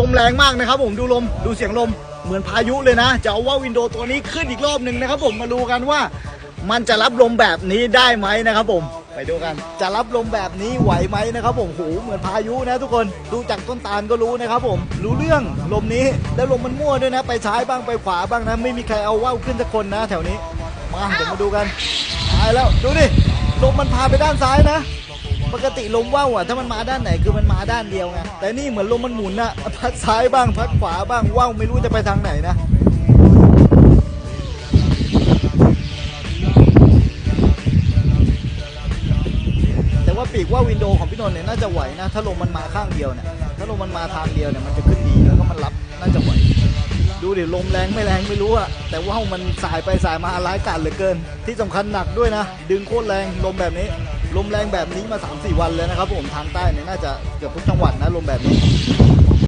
ลมแรงมากนะครับผมดูลมดูเสียงลมเหมือนพายุเลยนะ จะเอาว่าวินโดว์ตัวนี้ขึ้นอีกรอบหนึ่งนะครับผมมาดูกันว่า มันจะรับลมแบบนี้ได้ไหมนะครับผมไปดูกัน จะรับลมแบบนี้ไหวไหมนะครับผมโหเหมือนพายุนะทุกคนดูจากต้นตาลก็รู้นะครับผมรู้เรื่องลมนี้แล้วลมมันมั่วด้วยนะ ไปซ้ายบ้างไปขวาบ้างนะ ไม่มีใครเอาว่าวขึ้นสักคนนะ แถวนี้มาเดี๋ยวมาดูกันตายแล้วดูดิลมมันพาไปด้านซ้ายนะ ปกติลมว่าวอะถ้ามันมาด้านไหนคือมันมาด้านเดียวไงแต่นี่เหมือนลมมันหมุนอะพัดซ้ายบ้างพัดขวาบ้างว่าวไม่รู้จะไปทางไหนนะแต่ว่าปีกว่าวินโดว์ของพี่นนท์เนี่ยน่าจะไหวนะถ้าลมมันมาข้างเดียวเนี่ยถ้าลมมันมาทางเดียวเนี่ยมันจะขึ้นดีแล้วก็มันรับน่าจะไหวดูดิลมแรงไม่แรงไม่รู้อะแต่ว่าวมันสายไปสายมาร้ายกาจเหลือเกิน ที่สำคัญหนักด้วยนะ ดึงโคตรแรงลมแบบนี้ ลมแรงแบบนี้มา 3-4 วันแล้วนะครับผมทางใต้เนี่ยน่าจะเกือบทุกจังหวัดนะลมแบบนี้